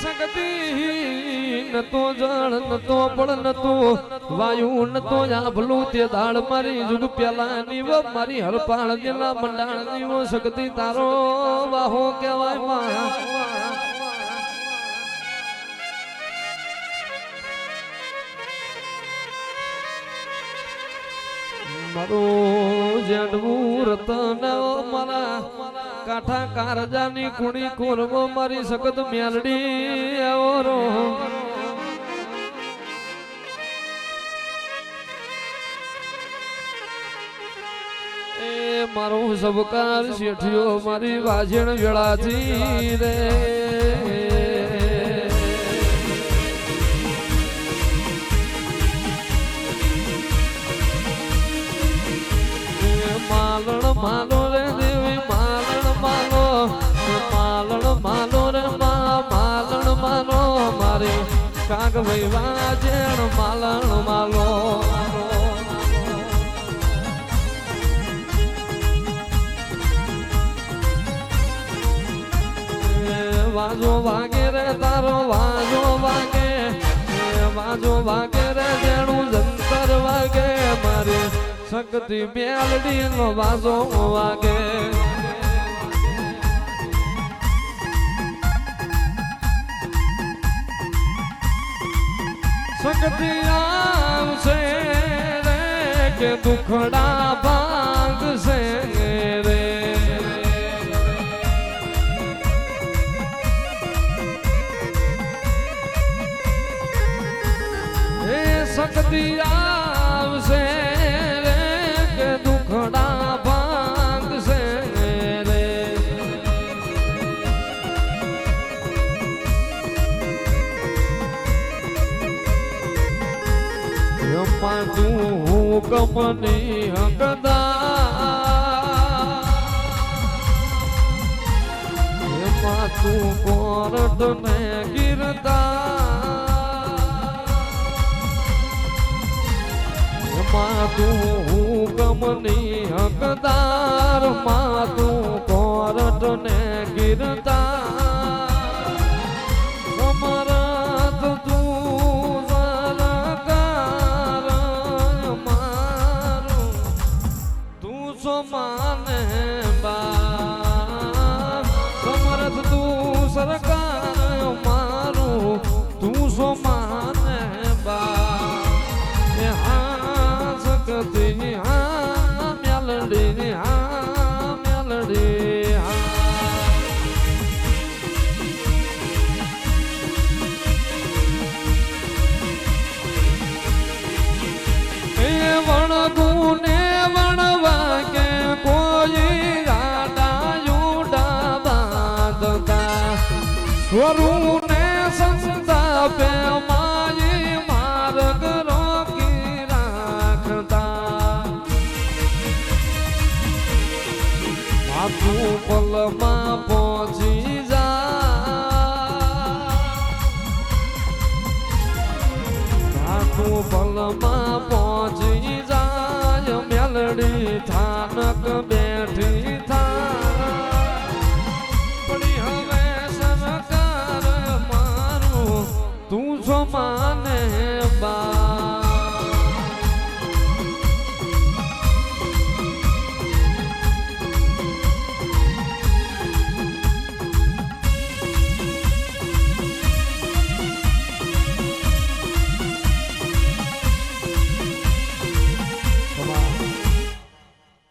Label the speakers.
Speaker 1: શકતી નતો વાયુ નતો આભલું વાહો કહેવાયમાં મારું રતન મારા કાઠા કારજાની કુણી કોરવો મારી સખત મેલડી ઓરો એ મારો સબકાર શેઠિયો, મારી વાજણ વેળાથી રે. માલણ માલો કાગ વાજણ માલણ માલો. વાજો વાગે રે તારો, વાજો વાગે. વાજો વાગે રે જેણું જંતર વાગે. મારે શક્તિ મેલડી નો વાજો વાગે. શક્તિ આવશે રે કે દુખડા ભાગશે રે. એ શક્તિ આવશે એમાં તું હુકમની હકદા એમાં તું કોરટ ને ગીરતા એમાં તું હુકમની હકદારમાં તું કોરટ ને ગીરદાર. બાંધતા સંતા પે માઈ માર્ગ રોકી રાખતા માથું પલમાં પહોંચી